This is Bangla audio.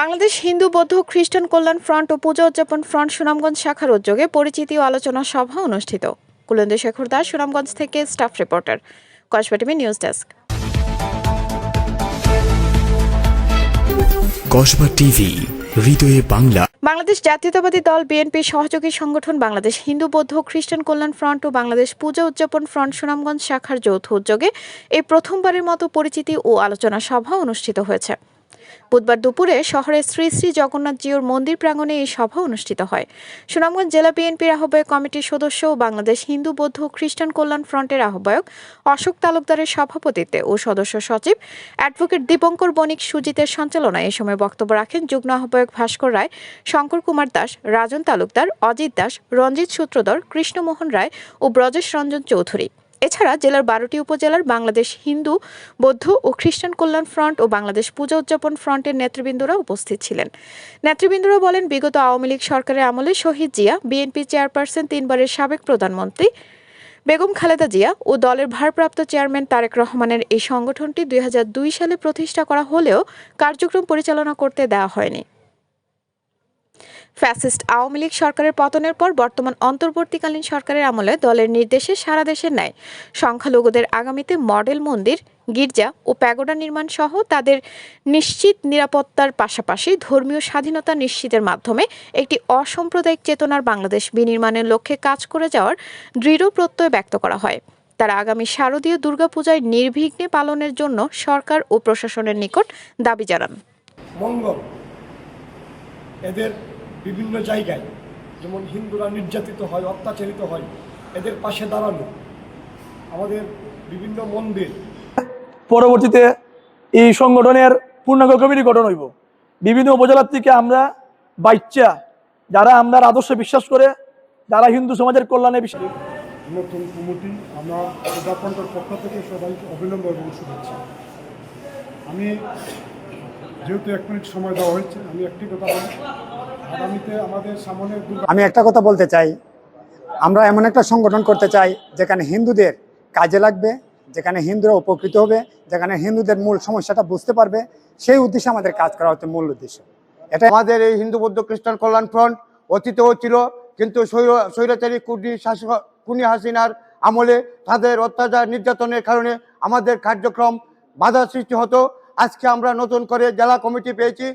বাংলাদেশ হিন্দু বৌদ্ধ খ্রিস্টান কল্যাণ ফ্রন্ট ও পূজা উদযাপন ফ্রন্ট সুনামগঞ্জ শাখার উদ্যোগে পরিচিতি ও আলোচনা সভা অনুষ্ঠিত। কুলেন্দ্র শেখর দাস সুনামগঞ্জ থেকে staff reporter. Kasba TV news desk. Kasba TV হৃদয়ে বাংলা। বাংলাদেশ জাতীয়তাবাদী দল বিএনপি সহযোগী সংগঠন বাংলাদেশ হিন্দু বৌদ্ধ খ্রিস্টান কল্যাণ ফ্রন্ট ও বাংলাদেশ পূজা উদযাপন ফ্রন্ট সুনামগঞ্জ শাখার যৌথ উদ্যোগে এই প্রথমবারের মতো পরিচিতি ও আলোচনা সভা অনুষ্ঠিত হয়েছে। বুধবার দুপুরে শহরের শ্রী শ্রী জগন্নাথ জিউর মন্দির প্রাঙ্গণে এই সভা অনুষ্ঠিত হয়। সুনামগঞ্জ জেলা বিএনপির আহ্বায়ক কমিটির সদস্য ও বাংলাদেশ হিন্দু, বৌদ্ধ খ্রিস্টান কল্যাণ ফ্রন্টের আহ্বায়ক অশোক তালুকদারের সভাপতিত্বে ও সদস্য সচিব অ্যাডভোকেট দীপঙ্কর বণিক সুজিতের সঞ্চালনায় এ সময় বক্তব্য রাখেন যুগ্ম আহ্বায়ক ভাস্কর রায়, শঙ্কর কুমার দাস, রাজন তালুকদার, অজিত দাস, রঞ্জিত সূত্রধর, কৃষ্ণমোহন রায় ও ব্রজেশ রঞ্জন চৌধুরী। এছাড়া জেলার বারোটি উপজেলার বাংলাদেশ হিন্দু, বৌদ্ধ ও খ্রিস্টান কল্যাণ ফ্রন্ট ও বাংলাদেশ পূজা উদযাপন ফ্রন্টের নেতৃবৃন্দরা উপস্থিত ছিলেন। নেতৃবৃন্দরা বলেন, বিগত আওয়ামী লীগ সরকারের আমলে শহীদ জিয়া বিএনপি চেয়ারপারসন তিনবারের সাবেক প্রধানমন্ত্রী বেগম খালেদা জিয়া ও দলের ভারপ্রাপ্ত চেয়ারম্যান তারেক রহমানের এই সংগঠনটি দুই হাজার দুই সালে প্রতিষ্ঠা করা হলেও কার্যক্রম পরিচালনা করতে দেওয়া হয়নি। ফ্যাসিস্ট আওয়ামী লীগ সরকারের পতনের পর বর্তমান অন্তর্বর্তীকালীন সরকারের আমলে দলের নির্দেশে সারা দেশের ন্যায় সংখ্যালঘুদের আগামীতে মডেল মন্দির, গির্জা ও প্যাগোডা নির্মাণ সহ তাদের নিশ্চিত নিরাপত্তার পাশাপাশি ধর্মীয় স্বাধীনতা নিশ্চিতের মাধ্যমে একটি অসাম্প্রদায়িক চেতনার বাংলাদেশ বিনির্মাণের লক্ষ্যে কাজ করে যাওয়ার দৃঢ় প্রত্যয় ব্যক্ত করা হয়। তারা আগামী শারদীয় দুর্গাপূজায় নির্বিঘ্নে পালনের জন্য সরকার ও প্রশাসনের নিকট দাবি জানান। মঙ্গল। এদের বিভিন্ন জায়গায় যেমন হিন্দুরা নির্যাতিত হয় অত্যাচারিত হয় এদের পাশে দাঁড়ানো। আমাদের বিভিন্ন মন্দির। পরবর্তীতে এই সংগঠনের পূর্ণাঙ্গ কমিটি গঠন হইব। বিভিন্ন উপজেলার থেকে আমরা বাচ্চা যারা আমরা আদর্শে বিশ্বাস করে যারা হিন্দু সমাজের কল্যাণে বিশ্বাস নতুন কমিটি আমরা প্রজাতন্ত্রের পক্ষ থেকে সবাইকে অভিনন্দন এবং শুভেচ্ছা। আমি যেহেতু এক মিনিট সময় দেওয়া হয়েছে আমি একটি কথা বলি। আমি একটা কথা বলতে চাই। আমরা এমন একটা সংগঠন করতে চাই যেখানে হিন্দুদের কাজে লাগবে যেখানে হিন্দুরা উপকৃত হবে যেখানে হিন্দুদের মূল সমস্যাটা বুঝতে পারবে। সেই উদ্দেশ্যে আমাদের কাজ করা হচ্ছে মূল উদ্দেশ্য। এটা আমাদের এই হিন্দু বৌদ্ধ খ্রিস্টান কল্যাণ ফ্রন্ট অতীতেও ছিল কিন্তু স্বৈর- স্বৈরাচারী কুনি শাসক কুনি হাসিনার আমলে তাদের অত্যাচার নির্যাতনের কারণে আমাদের কার্যক্রম বাধা সৃষ্টি হতো। আজকে আমরা নতুন করে জেলা কমিটি পেয়েছি।